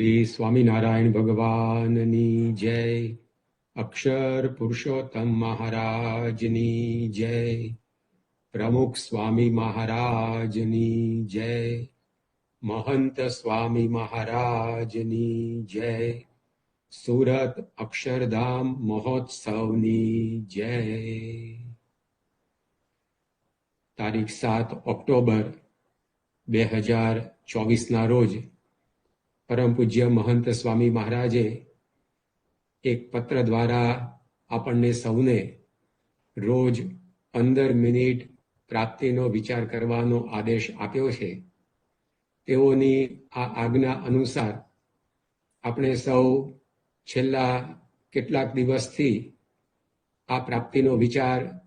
શ્રી સ્વામિનારાયણ ભગવાનની જય અક્ષર પુરુષોત્તમ મહારાજની જય પ્રમુખ સ્વામી મહારાજની જય મહંત સ્વામી મહારાજની જય સુરત અક્ષરધામ મહોત્સવની જય તારીખ સાત ઓક્ટોબર બે હજાર ચોવીસના રોજ પરમ પૂજ્ય મહંત સ્વામી મહારાજે એક પત્ર દ્વારા આપણને સૌને રોજ પંદર મિનિટ પ્રાપ્તિનો વિચાર કરવાનો આદેશ આપ્યો છે. તેઓની આ આજ્ઞા અનુસાર આપણે સૌ છેલ્લા કેટલાક દિવસથી આ પ્રાપ્તિનો વિચાર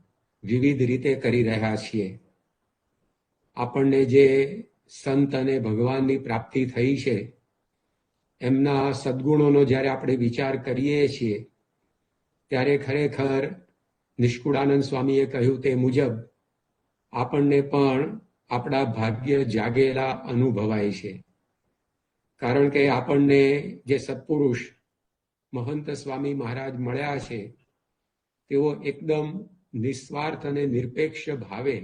વિવિધ રીતે કરી રહ્યા છીએ. આપણને જે સંત અને ભગવાનની પ્રાપ્તિ થઈ છે એમના સદગુણોનો જ્યારે આપણે વિચાર કરીએ છીએ, ત્યારે ખરેખર નિષ્કુળાનંદ સ્વામીએ કહ્યું તે મુજબ આપણને પણ આપણા ભાગ્ય જાગેલા અનુભવાય છે. કારણ કે આપણને જે સત્પુરુષ મહંત સ્વામી મહારાજ મળ્યા છે, તેઓ એકદમ નિસ્વાર્થ અને નિરપેક્ષ ભાવે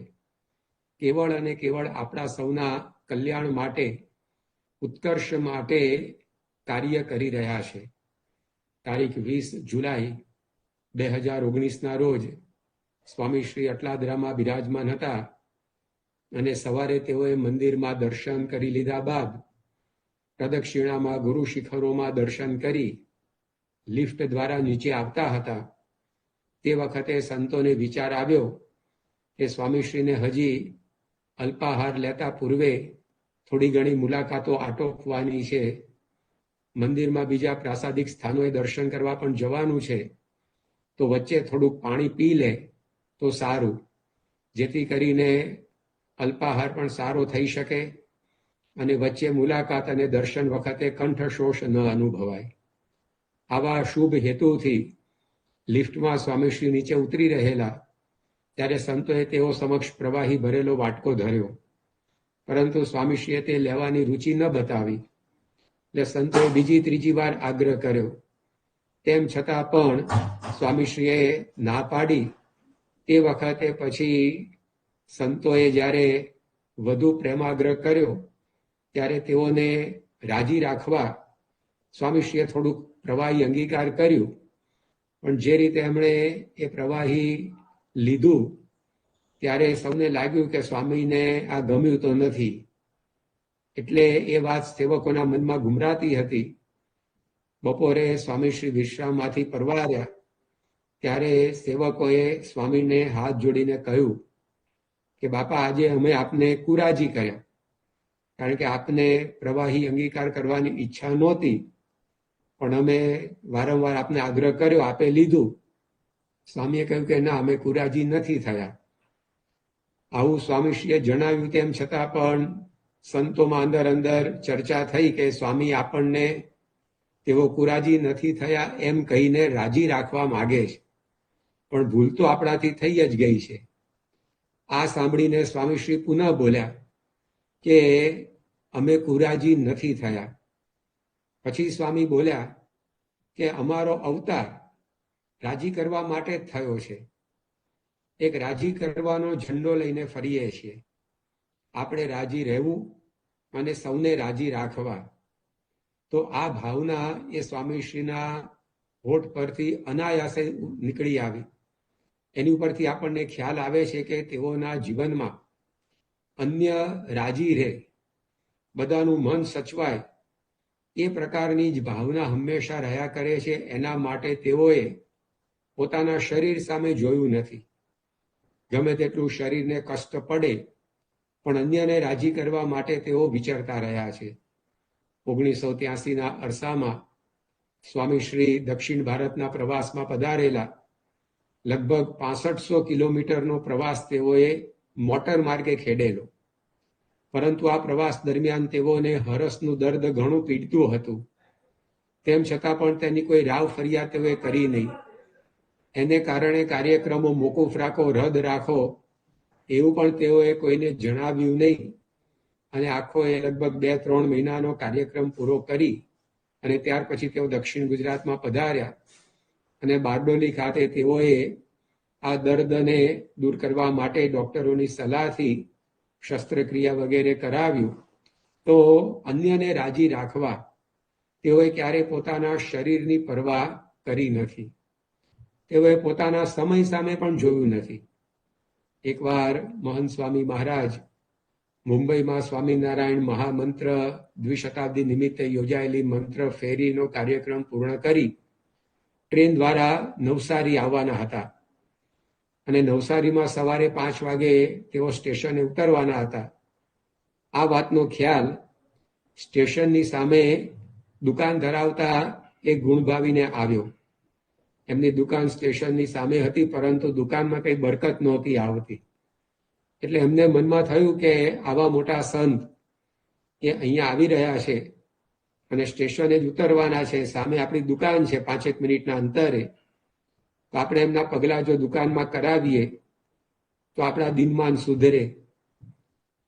કેવળ અને કેવળ આપણા સૌના કલ્યાણ માટે, ઉત્કર્ષ માટે કાર્ય કરી રહ્યા છે. તારીખ વીસ જુલાઈ બે હજાર ઓગણીસના રોજ સ્વામી શ્રી અટલાદરામાં બિરાજમાન હતા અને સવારે તેઓએ મંદિરમાં દર્શન કરી લીધા બાદ પ્રદક્ષિણામાં ગુરુ શિખરોમાં દર્શન કરી લિફ્ટ દ્વારા નીચે આવતા હતા. તે વખતે સંતોને વિચાર આવ્યો કે સ્વામીશ્રીને હજી અલ્પાહાર લેતા પૂર્વે થોડી ઘણી મુલાકાતો આટોપવાની છે. મંદિરમાં બીજા પ્રાસાદિક સ્થાનોએ દર્શન કરવા પણ જવાનું છે, તો વચ્ચે થોડુંક પાણી પી લે તો સારું. જેથી કરીને અલ્પાહાર પણ સારો થઈ શકે અને વચ્ચે મુલાકાત અને દર્શન વખતે કંઠશોષ ન અનુભવાય. આવા શુભ હેતુથી લિફ્ટમાં સ્વામીશ્રી નીચે ઉતરી રહેલા, ત્યારે સંતોએ તેઓ સમક્ષ પ્રવાહી ભરેલો વાટકો ધર્યો. પરંતુ સ્વામીશ્રીએ તે લેવાની રુચિ ન બતાવી. એટલે સંતોએ બીજી ત્રીજી વાર આગ્રહ કર્યો. તેમ છતાં પણ સ્વામીશ્રીએ ના પાડી. તે વખતે પછી સંતોએ જ્યારે વધુ પ્રેમાગ્રહ કર્યો, ત્યારે તેઓને રાજી રાખવા સ્વામીશ્રીએ થોડુંક પ્રવાહી અંગીકાર કર્યું. પણ જે રીતે એમણે એ પ્રવાહી લીધું, ત્યારે સૌને લાગ્યું કે સ્વામીને આ ગમ્યું તો નથી. એટલે એ વાત સેવકોના મનમાં ગુમરાતી હતી. બપોરે સ્વામી શ્રી વિશ્રામમાંથી પરવાર્યા. ત્યારે સેવકોએ સ્વામીને હાથ જોડીને કહ્યું કે, બાપા, આજે અમે આપને કુરાજી કર્યા. કારણ કે આપને પ્રવાહી અંગીકાર કરવાની ઈચ્છા નહોતી. પણ અમે વારંવાર આપને આગ્રહ કર્યો, આપે લીધું. સ્વામીએ કહ્યું કે, ના, અમે કુરાજી નથી થયા. આવું સ્વામીશ્રીએ જણાવ્યું તેમ છતાં પણ સંતોમાં અંદર અંદર ચર્ચા થઈ કે સ્વામી આપણને તેઓ કુરાજી નથી થયા એમ કહીને રાજી રાખવા માગે છે. પણ ભૂલ તો આપણાથી થઈ જ ગઈ છે. આ સાંભળીને સ્વામીશ્રી પુનઃ બોલ્યા કે અમે કુરાજી નથી થયા. પછી સ્વામી બોલ્યા કે અમારો અવતાર રાજી કરવા માટે જ થયો છે. એક રાજી કરવાનો ઝંડો લઈને ફરીએ છીએ. આપણે રાજી રહેવું અને સૌને રાજી રાખવા. તો આ ભાવના એ સ્વામીશ્રીના હોઠ પરથી અનાયાસે નીકળી આવી. એની ઉપરથી આપણને ખ્યાલ આવે છે કે તેઓના જીવનમાં અન્ય રાજી રહે, બધાનું મન સચવાય, એ પ્રકારની જ ભાવના હંમેશા રહ્યા કરે છે. એના માટે તેઓએ પોતાના શરીર સામે જોયું નથી. ગમે તેટલું શરીરને કષ્ટ પડે પણ અન્યને રાજી કરવા માટે તેઓ વિચારતા રહ્યા છે. ઓગણીસો ત્યાસીના અરસામાં સ્વામી શ્રી દક્ષિણ ભારતના પ્રવાસમાં પધારેલા લગભગ પાસઠસો કિલોમીટરનો પ્રવાસ તેઓએ મોટર માર્ગે ખેડેલો. પરંતુ આ પ્રવાસ દરમિયાન તેઓને હરસનું દર્દ ઘણું પીડતું હતું. તેમ છતાં પણ તેની કોઈ રાવ ફરિયાદ તેઓએ કરી નહીં. એને કારણે કાર્યક્રમો મોકૂફ રાખો, રદ રાખો એવું પણ તેઓએ કોઈને જણાવ્યું નહીં. અને આખો એ લગભગ બે ત્રણ મહિનાનો કાર્યક્રમ પૂરો કરી અને ત્યાર પછી તેઓ દક્ષિણ ગુજરાતમાં પધાર્યા. અને બારડોલી ખાતે તેઓએ આ દર્દને દૂર કરવા માટે ડોક્ટરોની સલાહથી શસ્ત્રક્રિયા વગેરે કરાવ્યું. તો અન્યને રાજી રાખવા તેઓએ ક્યારે પોતાના શરીરની પરવા કરી નથી. તેઓએ પોતાના સમય સામે પણ જોયું નથી. એકવાર મહંત સ્વામી મહારાજ મુંબઈમાં સ્વામિનારાયણ મહામંત્ર દ્વિશતાબ્દી નિમિત્તે યોજાયેલી મંત્ર ફેરીનો કાર્યક્રમ પૂર્ણ કરી ટ્રેન દ્વારા નવસારી આવવાના હતા. અને નવસારીમાં સવારે પાંચ વાગે તેઓ સ્ટેશને ઉતરવાના હતા. આ વાતનો ખ્યાલ સ્ટેશનની સામે દુકાન ધરાવતા એક ગુણભાવીને આવ્યો. એમની દુકાન સ્ટેશનની સામે હતી, પરંતુ દુકાનમાં કઈ બરકત નહોતી આવતી. એટલે એમને મનમાં થયું કે આવા મોટા સંત એ અહીંયા આવી રહ્યા છે અને સ્ટેશને જ ઉતરવાના છે. સામે આપણી દુકાન છે પાંચેક મિનિટના અંતરે. તો આપણે એમના પગલા જો દુકાનમાં કરાવીએ, તો આપણા દિનમાન સુધરે.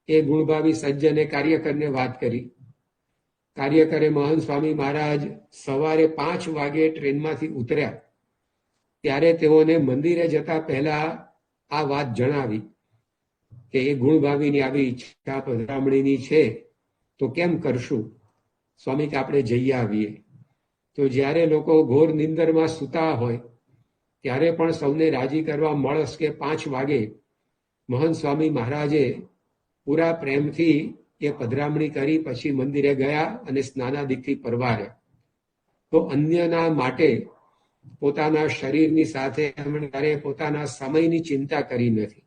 એ ગુણભાવી સજ્જને કાર્યકરને વાત કરી. કાર્યકરે મહંત સ્વામી મહારાજ સવારે પાંચ વાગે ટ્રેનમાંથી ઉતર્યા. ત્યારે તેઓને મંદિરે જતા પહેલા આ વાત જણાવી કે એ ગુણભાવીની આવી ઈચ્છા પધરામણીની છે, તો કેમ કરશું? સ્વામી કે આપણે જઈ આવીએ. તો જ્યારે લોકો ઘોર નિંદરમાં સૂતા હોય, ત્યારે પણ સૌને રાજી કરવા મળસ કે પાંચ વાગે મહંત સ્વામી મહારાજે પૂરા પ્રેમથી એ પધરામણી કરી, પછી મંદિરે ગયા અને સ્નાનાદિકથી પરવાર્યા. તો અન્યના માટે પોતાના શરીરની સાથે એમણે ક્યારેય પોતાના સમયની ચિંતા કરી નથી.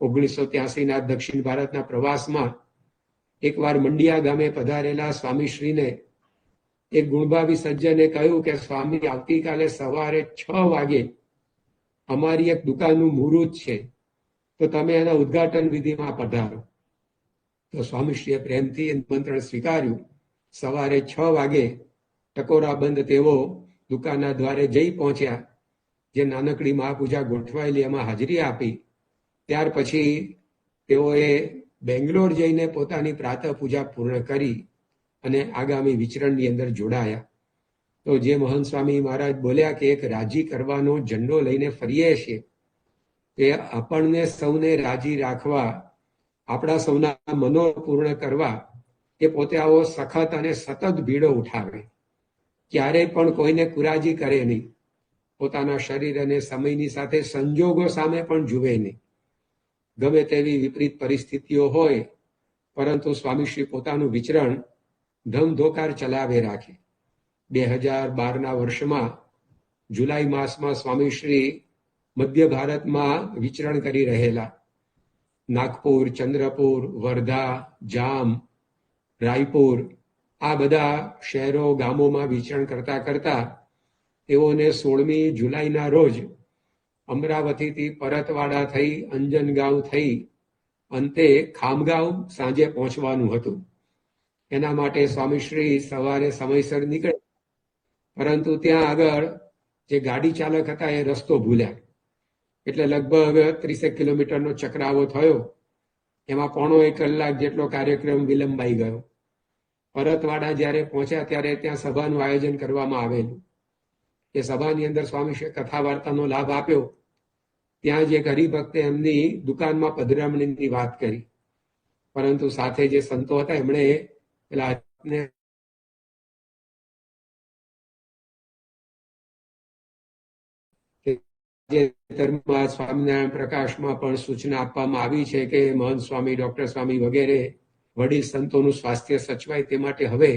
ઓગણીસો ત્યાસીના દક્ષિણ ભારતના પ્રવાસમાં એકવાર મંડિયા ગામે પધારેલા સ્વામીશ્રીને એક ગુણભાવી સજ્જને કહ્યું કે, સ્વામી, આવતીકાલે સવારે છ વાગે અમારી એક દુકાનનું મુહૂર્ત છે. તો તમે એના ઉદઘાટન વિધિમાં પધારો. તો સ્વામીશ્રીએ પ્રેમથી નિમંત્રણ સ્વીકાર્યું. સવારે છ વાગે ટકોરા બંધ તેઓ દુકાનના દ્વારે જઈ પહોંચ્યા. જે નાનકડી મહાપૂજા ગોઠવાયેલી એમાં હાજરી આપી. ત્યાર પછી તેઓએ બેંગ્લોર જઈને પોતાની પ્રાતઃ પૂજા પૂર્ણ કરી અને આગામી વિચરણની અંદર જોડાયા. તો જે મહંત સ્વામી મહારાજ બોલ્યા કે એક રાજી કરવાનો ઝંડો લઈને ફરીએ છીએ. તે આપણને સૌને રાજી રાખવા, આપણા સૌના મનો પૂર્ણ કરવા એ પોતે આવો સખત અને સતત ભીડો ઉઠાવે. ક્યારેય પણ કોઈને કુરાજી કરે નહીં. પોતાના શરીર અને સમયની સાથે સંજોગો સામે પણ જુએ નહીં. ગમે તેવી વિપરીત પરિસ્થિતિઓ હોય, પરંતુ સ્વામીશ્રી પોતાનું વિચરણ ધમધોકાર ચલાવે રાખે. બે હજાર બારના વર્ષમાં જુલાઈ માસમાં સ્વામીશ્રી મધ્ય ભારતમાં વિચરણ કરી રહેલા. નાગપુર, ચંદ્રપુર, વર્ધા, જામ, રાયપુર આ બધા શહેરો ગામોમાં વિચરણ કરતા કરતા તેઓને સોળમી જુલાઈના રોજ અમરાવતીથી પરતવાડા થઈ, અંજનગાંવ થઈ, અંતે ખામગાંવ સાંજે પહોંચવાનું હતું. એના માટે સ્વામીશ્રી સવારે સમયસર નીકળે. પરંતુ ત્યાં આગળ જે ગાડી ચાલક હતા એ રસ્તો ભૂલ્યા. એટલે લગભગ ત્રીસેક કિલોમીટરનો ચક્રાવો થયો. એમાં પોણો એક કલાક જેટલો કાર્યક્રમ વિલંબાઈ ગયો. પરતવાડા જ્યારે પહોંચ્યા ત્યારે ત્યાં સભાનું આયોજન કરવામાં આવેલું. એ સભાની અંદર સ્વામી કથા વાર્તાનો લાભ આપ્યો. ત્યાં જે હરિભક્તે એમની દુકાનમાં પધરામણીની વાત કરી. પરંતુ સાથે જે સંતો હતા, એમણે પેલા સ્વામિનારાયણ પ્રકાશમાં પણ સૂચના આપવામાં આવી છે કે મહંત સ્વામી, ડોક્ટર સ્વામી વગેરે વડીલ સંતોનું સ્વાસ્થ્ય સચવાય તે માટે હવે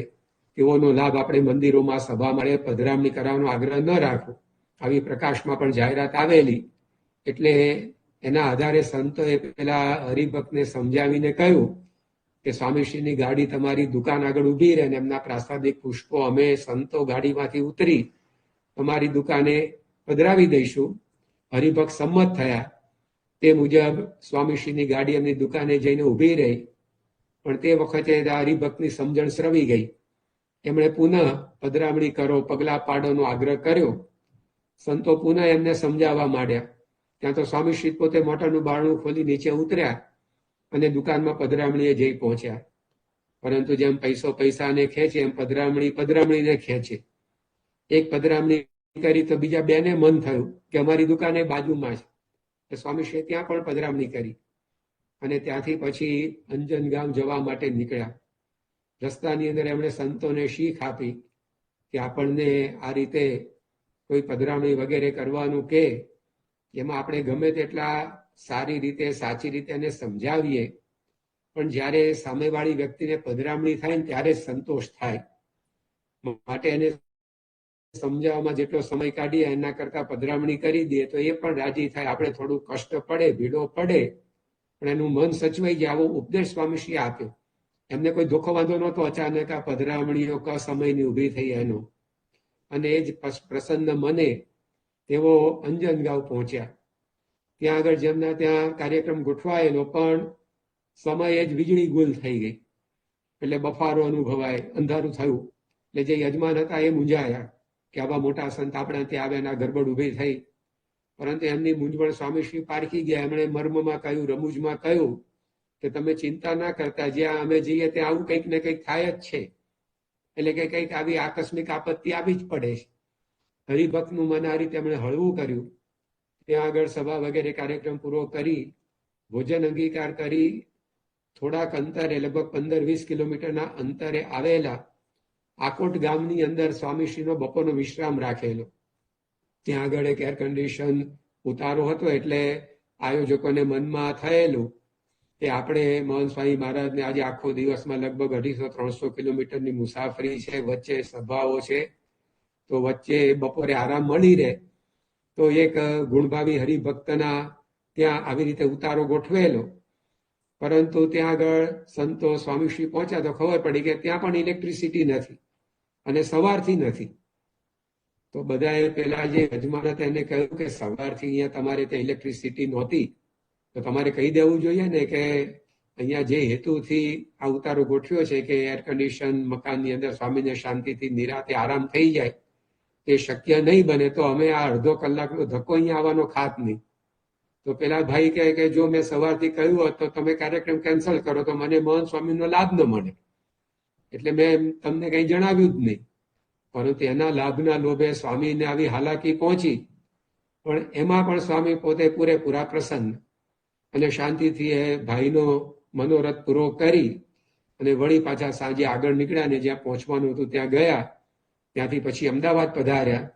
તેઓનો લાભ આપણે મંદિરોમાં સભા મળે પધરામણી કરવાનો આગ્રહ ન રાખવો આવી પ્રકાશમાં પણ જાહેરાત આવેલી. એટલે એના આધારે સંતોએ પેલા હરિભક્તને સમજાવીને કહ્યું કે સ્વામીશ્રીની ગાડી તમારી દુકાન આગળ ઊભી રહે અને એમના પ્રાસાદિક પુષ્પો અમે સંતો ગાડીમાંથી ઉતરી તમારી દુકાને પધરાવી દઈશું. હરિભક્ત સંમત થયા. તે મુજબ સ્વામીશ્રીની ગાડી એમની દુકાને જઈને ઊભી રહી. પણ તે વખતે હરિભક્તની સમજણ શ્રવી ગઈ. એમણે પુનઃ પધરામણી કરો, પગલા પાડોનો આગ્રહ કર્યો. સંતો પુનઃ એમને સમજાવવા માંડ્યા. ત્યાં તો સ્વામીશ્રી પોતે મોટાનું બારણું ખોલી નીચે ઉતર્યા અને દુકાનમાં પધરામણીએ જઈ પહોંચ્યા. પરંતુ જેમ પૈસો પૈસાને ખેંચે, એમ પધરામણી પધરામણીને ખેંચે. એક પધરામણી કરી તો બીજા બેને મન થયું કે અમારી દુકાને બાજુમાં છે. સ્વામીશ્રીએ ત્યાં પણ પધરામણી કરી. અને ત્યાંથી પછી અંજન ગામ જવા માટે નીકળ્યા. રસ્તાની અંદર એમણે સંતોને શીખ આપી કે આપણને આ રીતે કોઈ પધરામણી વગેરે કરવાનું કે એમાં આપણે ગમે તેટલા સારી રીતે, સાચી રીતે એને સમજાવીએ. પણ જ્યારે સામેવાળી વ્યક્તિને પધરામણી થાય ને ત્યારે સંતોષ થાય. માટે એને સમજાવવામાં જેટલો સમય કાઢીએ, એના કરતા પધરામણી કરી દઈએ તો એ પણ રાજી થાય. આપણે થોડું કષ્ટ પડે, ભીડો પડે. પણ એનું મન સચવાઈ જાય આવો ઉપદેશ સ્વામીશ્રી આપ્યો. એમને કોઈ ધોખો વાંધો નહોતો, અચાનક આ પધરામણીઓ ક સમયની ઊભી થઈ એનો. અને એ જ પ્રસન્ન મને તેઓ અંજનગાંવ પહોંચ્યા. ત્યાં આગળ જેમના ત્યાં કાર્યક્રમ ગોઠવાયેલો, પણ સમયે જ વીજળી ગુલ થઈ ગઈ. એટલે બફારો અનુભવાય, અંધારું થયું. એટલે જે યજમાન હતા એ મૂંઝાયા કે આવા મોટા સંત આપણે ત્યાં આવ્યા ગરબડ ઊભી થઈ. પરંતુ એમની મૂંઝવણ સ્વામીશ્રી પારખી ગયા. એમણે મર્મમાં કહ્યું, રમૂજમાં કહ્યું કે તમે ચિંતા ના કરતા, જ્યાં અમે જઈએ ત્યાં આવું કંઈક ને કંઈક થાય જ છે. એટલે કે કંઈક આવી આકસ્મિક આપત્તિ આવી જ પડે છે. હરિભક્તનું મન આ રીતે એમણે હળવું કર્યું. ત્યાં આગળ સભા વગેરે કાર્યક્રમ પૂરો કરી, ભોજન અંગીકાર કરી, થોડાક અંતરે, લગભગ પંદર વીસ કિલોમીટરના અંતરે આવેલા આકોટ ગામની અંદર સ્વામીશ્રીનો બપોરનો વિશ્રામ રાખેલો. ત્યાં આગળ એક એર કન્ડિશન ઉતારો હતો એટલે આયોજકોને મનમાં થયેલું કે આપણે મોહન સ્વામી મહારાજને આજે આખો દિવસમાં લગભગ અઢીસો ત્રણસો કિલોમીટરની મુસાફરી છે, વચ્ચે સભાઓ છે, તો વચ્ચે બપોરે આરામ મળી રહે. તો એક ગુણભાવી હરિભક્તના ત્યાં આવી રીતે ઉતારો ગોઠવેલો. પરંતુ ત્યાં આગળ સંતો સ્વામીશ્રી પહોંચ્યા તો ખબર પડી કે ત્યાં પણ ઇલેક્ટ્રિસિટી નથી અને સવારથી નથી. તો બધાએ પેલા જે યજમાન હતા એને કહ્યું કે સવારથી અહીંયા તમારે ત્યાં ઇલેક્ટ્રિસિટી નહોતી. તો તમારે કહી દેવું જોઈએ ને કે અહીંયા જે હેતુથી આ ઉતારો ગોઠવ્યો છે કે એર કન્ડિશન મકાનની અંદર સ્વામીને શાંતિથી નિરાતે આરામ થઈ જાય, તે શક્ય નહીં બને તો અમે આ અડધો કલાકનો ધક્કો અહીંયા આવવાનો ખાત નહીં. તો પેલા ભાઈ કહે કે જો મેં સવારથી કહ્યું હોત તો તમે કાર્યક્રમ કેન્સલ કરો તો મને મોહન સ્વામીનો લાભ ન મળે. એટલે મેં તમને કંઈ જણાવ્યું જ નહીં. પરંતુ એના લાભના લોભે સ્વામીને આવી હાલાકી પહોંચી. પણ એમાં પણ સ્વામી પોતે પૂરેપૂરા પ્રસન્ન. અને શાંતિથી એ ભાઈનો મનોરથ પૂરો કરી અને વળી પાછા સાંજે આગળ નીકળ્યા ને જ્યાં પહોંચવાનું હતું ત્યાં ગયા. ત્યાંથી પછી અમદાવાદ પધાર્યા.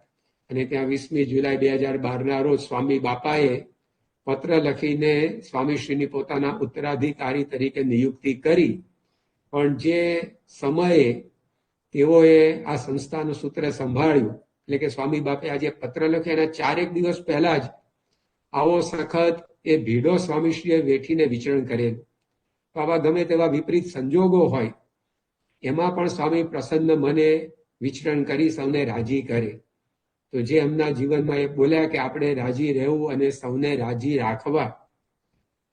અને ત્યાં વીસમી જુલાઈ બે હજાર બારના રોજ સ્વામી બાપાએ પત્ર લખીને સ્વામીશ્રીની પોતાના ઉત્તરાધિકારી તરીકે નિયુક્તિ કરી. પણ જે સમયે તેઓએ આ સંસ્થાનું સૂત્ર સંભાળ્યું. એટલે કે સ્વામી બાપે આજે પત્ર લખ્યો એના ચારેક દિવસ પહેલા જ આવો સખત એ ભીડો સ્વામીશ્રીએ વેઠીને વિચરણ કરેલું. આવા ગમે તેવા વિપરીત સંજોગો હોય, એમાં પણ સ્વામી પ્રસન્ન મને વિચરણ કરી સૌને રાજી કરે. તો જે એમના જીવનમાં એ બોલ્યા કે આપણે રાજી રહેવું અને સૌને રાજી રાખવા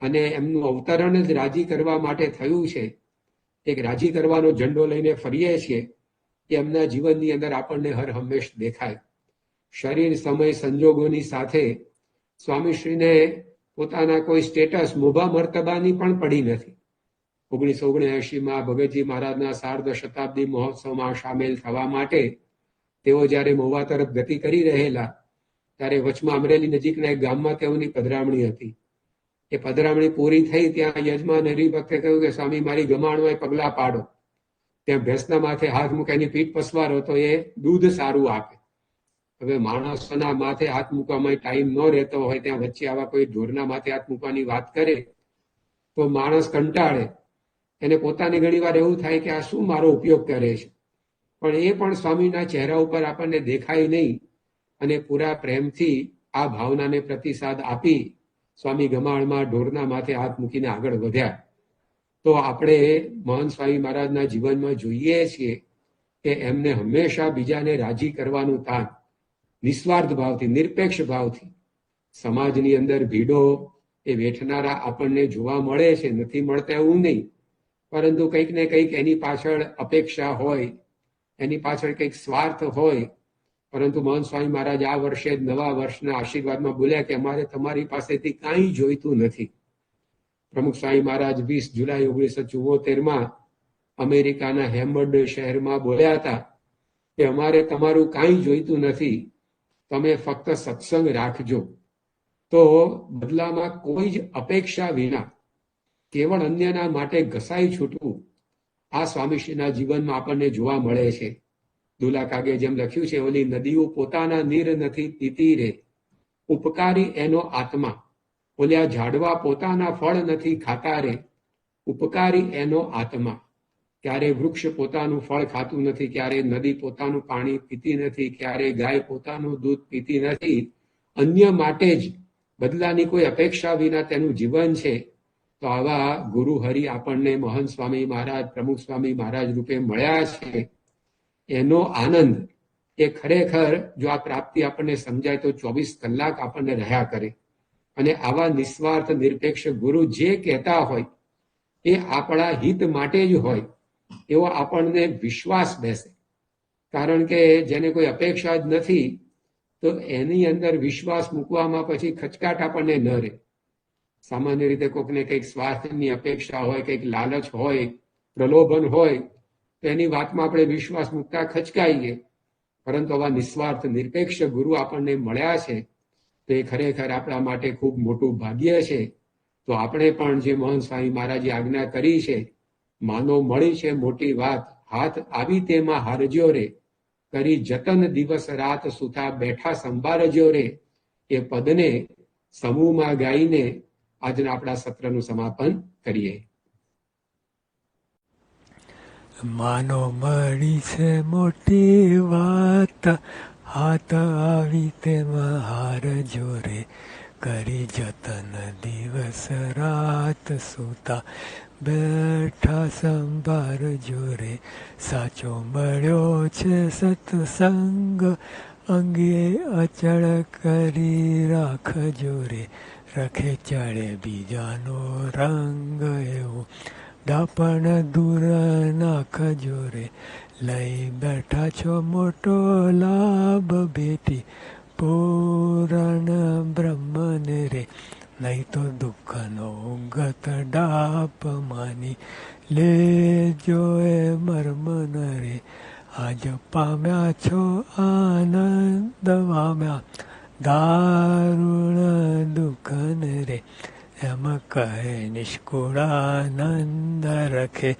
અને એમનું અવતરણ જ રાજી કરવા માટે થયું છે, એક રાજી કરવાનો ઝંડો લઈને ફરીએ છીએ એ એમના જીવનની અંદર આપણને હર હંમેશ દેખાય. શરીર, સમય, સંજોગોની સાથે સ્વામીશ્રીને પોતાના કોઈ સ્ટેટસ મોભા મર્તબાની પણ પડી નથી. ઓગણીસો ઓગણએંશીમાં ભગતજી મહારાજના સાર્ધ શતાબ્દી મહોત્સવમાં સામેલ થવા માટે તેઓ જ્યારે મોવા તરફ ગતિ કરી રહેલા, ત્યારે વચમાં અમરેલી નજીકના એક ગામમાં તેઓની પધરામણી હતી. એ પધરામણી પૂરી થઈ ત્યાં યજમાન હરિભક્તે કહ્યું કે, સ્વામી, મારી ગમાણમાં પગલા પાડો. ત્યાં ભેંસના માથે હાથ મૂકે એની પીઠ પસવારો તો એ દૂધ સારું આપે. હવે માણસોના માથે હાથ મૂકવામાં ટાઈમ ન રહેતો હોય ત્યાં વચ્ચે આવા કોઈ ઢોરના માથે હાથ મૂકવાની વાત કરે, તો માણસ કંટાળે. એને પોતાની ઘણીવાર એવું થાય કે આ શું મારો ઉપયોગ કરે છે? પણ એ પણ સ્વામીના ચહેરા ઉપર આપણને દેખાય નહીં અને પૂરા પ્રેમથી આ ભાવનાને પ્રતિસાદ આપી સ્વામી ગમાણમાં ઢોરના માથે હાથ મૂકીને આગળ વધ્યા. તો આપણે મહાન સ્વામી મહારાજના જીવનમાં જોઈએ છીએ કે એમને હંમેશા બીજાને રાજી કરવાનું તાન નિસ્વાર્થ ભાવથી, નિરપેક્ષ ભાવથી સમાજની અંદર ભીડો એ વેઠનારા આપણને જોવા મળે છે, નથી મળતા એવું નહીં. પરંતુ કંઈક ને કંઈક એની પાછળ અપેક્ષા હોય, એની પાછળ કંઈક સ્વાર્થ હોય. પરંતુ મહંત સ્વામી મહારાજ આ વર્ષે નવા વર્ષના આશીર્વાદમાં બોલ્યા કે અમારે તમારી પાસેથી કાંઈ જોઈતું નથી. પ્રમુખ સ્વામી મહારાજ વીસ જુલાઈ ઓગણીસો ચુમ્મોતેરમાં અમેરિકાના હેમ્બર્ડ શહેરમાં બોલ્યા હતા કે અમારે તમારું કાંઈ જોઈતું નથી, તમે ફક્ત સત્સંગ રાખજો. તો બદલામાં કોઈ જ અપેક્ષા વિના કેવળ અન્યના માટે ઘસાઈ છૂટવું આ સ્વામીશ્રીના જીવનમાં આપણને જોવા મળે છે. દુલા કાગે જેમ લખ્યું છે, ઓલી નદીઓ પોતાના નીર નથી પીતી રે. ઉપકારી એનો આત્મા ઓલ્યા ઝાડવા પોતાના ફળ નથી ખાતા રે. ઉપકારી એનો આત્મા. ક્યારે વૃક્ષ પોતાનું ફળ ખાતું નથી, ક્યારે નદી પોતાનું પાણી પીતી નથી, ક્યારે ગાય પોતાનું દૂધ પીતી નથી. અન્ય માટે જ બદલાની કોઈ અપેક્ષા વિના તેનું જીવન છે. તો આવા ગુરુ હરિ આપણને મહંત સ્વામી મહારાજ, પ્રમુખ સ્વામી મહારાજ રૂપે મળ્યા છે. એનો આનંદ એ ખરેખર જો આ પ્રાપ્તિ આપણને સમજાય તો ચોવીસ કલાક આપણને રહ્યા કરે. અને આવા નિસ્વાર્થ નિરપેક્ષ ગુરુ જે કહેતા હોય, એ આપણા હિત માટે જ હોય, એવો આપણને વિશ્વાસ બેસે. કારણ કે જેને કોઈ અપેક્ષા જ નથી, તો એની અંદર વિશ્વાસ મૂકવામાં પછી ખચકાટ આપણને ન રહે. સામાન્ય રીતે કોઈકને કંઈક સ્વાર્થની અપેક્ષા હોય, કંઈક લાલચ હોય, પ્રલોભન હોય, તો એની વાતમાં આપણે વિશ્વાસ મૂકતા ખચકાઈએ. પરંતુ આવા નિસ્વાર્થ નિરપેક્ષ ગુરુ આપણને મળ્યા છે તો એ ખરેખર આપણા માટે ખૂબ મોટું ભાગ્ય છે. તો આપણે પણ જે મોહન સ્વામી મહારાજે આજ્ઞા કરી છે, માનો મળી છે મોટી વાત, હાથ આવી તેમાં હારજો રે. કરી જતન દિવસ રાત સુતા બેઠા સંભાળજો રે. એ પદને સમૂહમાં ગાઈને આજના આપણા સત્રનું સમાપન કરીએ. માનો મળી છે મોટી વાત હાથ આવી તેમાં હાર જોરે કરી જતન દિવસ રાત સુતા. બેઠા સંભાર જોરે સાચો મળ્યો છે સત્સંગ. અંગે અચળ કરી રાખ જોરે. રખે ચડે બીજાનો રંગ એવો. ડાપણ દૂર નાખજો રે લઈ બેઠા છો મોટો લાભ બેટી પૂરણ બ્રહ્મને રે. નહીં તો દુઃખનો ગત ડાપ માની. લેજો એ મર્મન રે. આજ પામ્યા છો આનંદ પામ્યા. દારૂણ દુઃખન રે. એમ કહે નિષ્કુળાનંદ રખે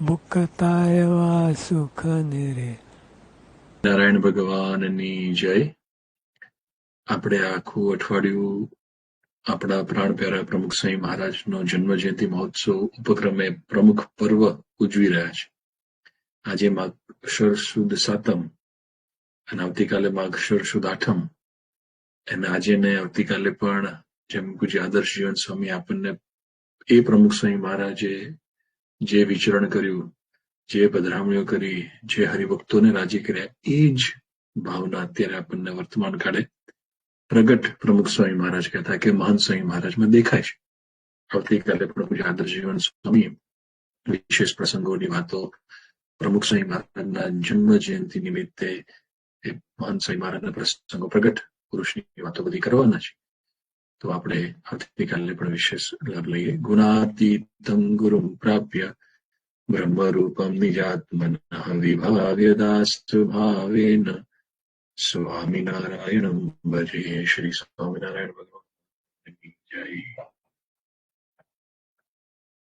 મુકતા સુખ નિરે નારાયણ ભગવાનની જય આપણે આખું અઠવાડિયું આપણા પ્રાણ પ્યારા પ્રમુખ સ્વામી મહારાજનો જન્મ જયંતિ મહોત્સવ ઉપક્રમે પ્રમુખ પર્વ ઉજવી રહ્યા છે આજે માક્ષર સુદ સાતમ અને આવતીકાલે માક્ષર સુદ આઠમ અને આજે ને આવતીકાલે પણ જેમ પૂજ્ય આદર્શ જીવન સ્વામી આપણને એ પ્રમુખ સ્વામી મહારાજે જે વિચરણ કર્યું, જે પધરામણીઓ કરી, જે હરિભક્તોને રાજી કર્યા, એ જ ભાવના અત્યારે આપણને વર્તમાન કાળે પ્રગટ પ્રમુખ સ્વામી મહારાજ કહેતા કે મહાન સ્વામી મહારાજમાં દેખાય છે. આવતીકાલે પણ પૂજ્ય આદર્શ જીવન સ્વામી વિશેષ પ્રસંગોની વાતો પ્રમુખ સ્વામી મહારાજના જન્મ જયંતિ નિમિત્તે એ મહાન સ્વામી મહારાજના પ્રસંગો પ્રગટ પુરુષની વાતો બધી કરવાના છે. તો આપણે આવતીકાલે પણ વિશેષ લાભ લઈએ. ગુણાતીતમ ગુરુ પ્રાપ્ય બ્રહ્મરૂપમ નિજાત્મન વિભાવ્યદાસ્ત ભાવેન સ્વામિનારાયણ ભજે. શ્રી સ્વામિનારાયણ ભગવાન જય.